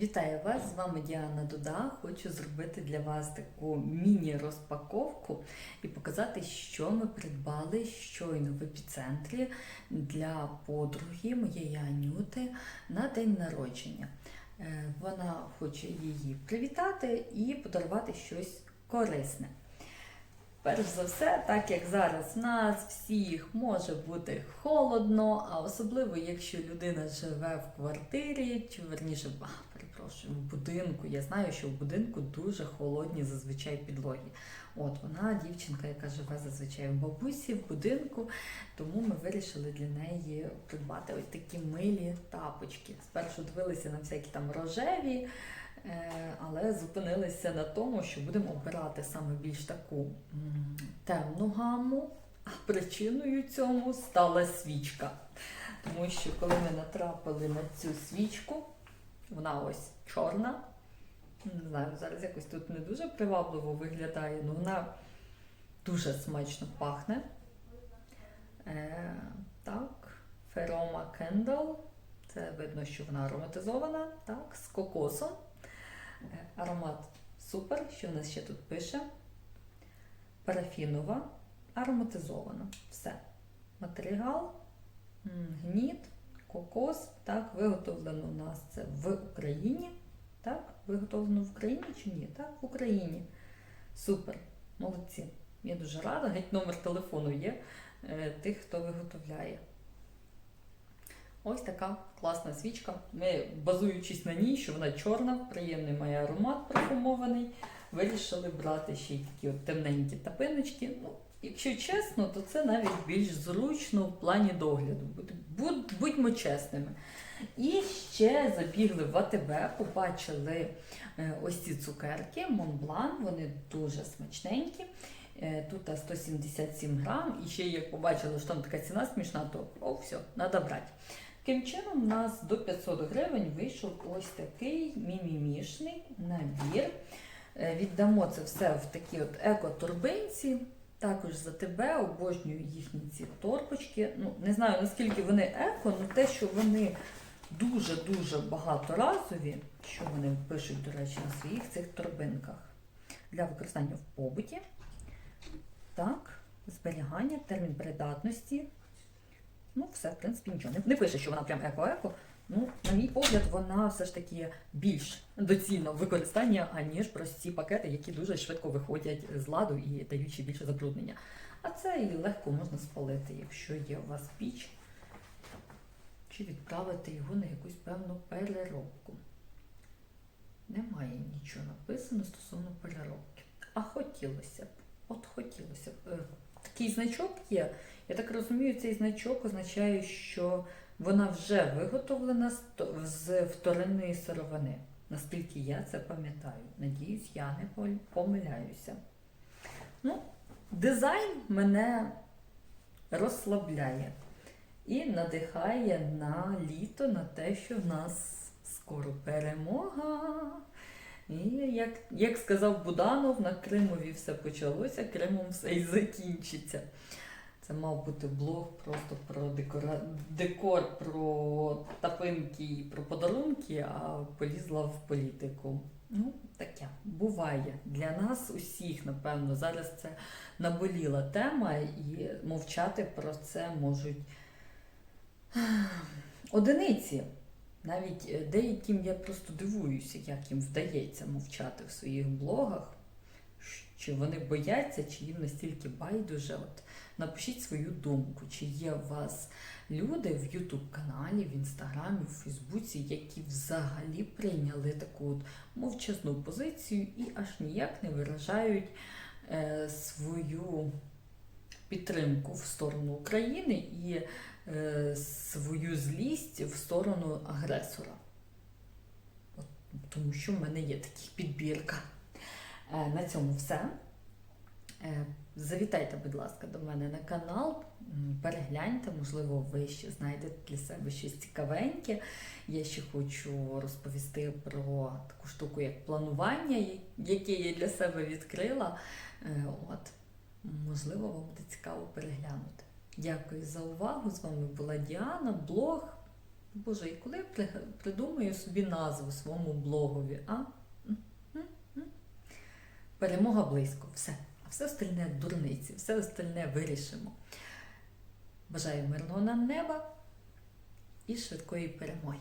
Вітаю вас! З вами Діана Дуда. Хочу зробити для вас таку міні-розпаковку і показати, що ми придбали щойно в епіцентрі для подруги моєї Анюти на день народження. Е, Вона хоче її привітати і подарувати щось корисне. Перш за все, так як зараз в нас всіх може бути холодно, а особливо якщо людина живе в квартирі, чи верніше, в будинку. Я знаю, що в будинку дуже холодні зазвичай підлоги. От вона дівчинка, яка живе зазвичай в бабусі в будинку, тому ми вирішили для неї придбати ось такі милі тапочки. Спершу дивилися на всякі там рожеві. Е, але зупинилися на тому, що будемо обирати саме більш таку темну гаму, а причиною цьому стала свічка. Тому що коли ми натрапили на цю свічку, вона ось чорна. Не знаю, зараз якось тут не дуже привабливо виглядає, але вона дуже смачно пахне. Е, так, Ферома Кендл. Це видно, що вона ароматизована, так, з кокосом. Е, Аромат супер. Що в нас ще тут пише? Парафінова, ароматизована. Все. Матеріал, гніт, кокос. Так, виготовлено у нас це в Україні. Так, виготовлено в Україні чи ні? Так, в Україні. Супер. Молодці. Я дуже рада. Геть номер телефону є е, тих, хто виготовляє. Ось така класна свічка. Ми, базуючись на ній, що вона чорна, приємний має аромат парфумований, вирішили брати ще й такі от темненькі тапиночки. Ну, якщо чесно, то це навіть більш зручно в плані догляду. Будь, будь, будьмо чесними. І ще забігли в АТБ, побачили е, ось ці цукерки Монблан, вони дуже смачненькі. Е, Тут 177 грам, і ще як побачили, що там така ціна смішна, то о, все, треба брати. Таким чином, у нас до 500 гривень вийшов ось такий мімімішний набір. Е, Віддамо це все в такі от еко-торбинці. Також за тебе обожнюю їхні ці торбочки. Ну, не знаю наскільки вони еко, але те, що вони дуже-дуже багаторазові, що вони пишуть, до речі, на своїх цих торбинках для використання в побуті. Так, зберігання, термін придатності. Ну, все, в принципі, нічого. Не пише, що вона прям еко-еко. Ну, на мій погляд, вона все ж таки більш доцільна в використанні, аніж прості пакети, які дуже швидко виходять з ладу і ще більше забруднення. А це і легко можна спалити, якщо є у вас піч, чи відправити його на якусь певну переробку. Немає нічого написано стосовно переробки. А хотілося б. От хотілося б. Е, Такий значок є. Я так розумію, цей значок означає, що вона вже виготовлена з вторинної сировини. Наскільки я це пам'ятаю. Надіюсь, я не помиляюся. Ну, дизайн мене розслабляє і надихає на літо, на те, що в нас скоро перемога. І як, як сказав Буданов, на Кримові все почалося, Кримом все і закінчиться. Це мав бути блог просто про декора... декор, про тапинки і про подарунки, а полізла в політику. Ну, таке буває для нас усіх, напевно. Зараз це наболіла тема, і мовчати про це можуть одиниці. Навіть е, деяким я просто дивуюся, як їм вдається мовчати в своїх блогах. Чи вони бояться, чи їм настільки байдуже. От напишіть свою думку, чи є у вас люди в Ютуб каналі, в Інстаграмі, в Фейсбуці, які взагалі прийняли таку от мовчазну позицію і аж ніяк не виражають е, свою підтримку в сторону України і е, свою злість в сторону агресора. От, тому що в мене є така підбірка. Е, на цьому все. Е, Завітайте, будь ласка, до мене на канал, перегляньте, можливо, ви ще знайдете для себе щось цікавеньке. Я ще хочу розповісти про таку штуку, як планування, яке я для себе відкрила. Е, От, можливо, вам буде цікаво переглянути. Дякую за увагу. З вами була Діана, блог Боже, і коли я придумаю собі назву своєму блогові, а? Перемога близько, все. А все остальне дурниці, все остальне вирішимо. Бажаю мирного нам неба і швидкої перемоги.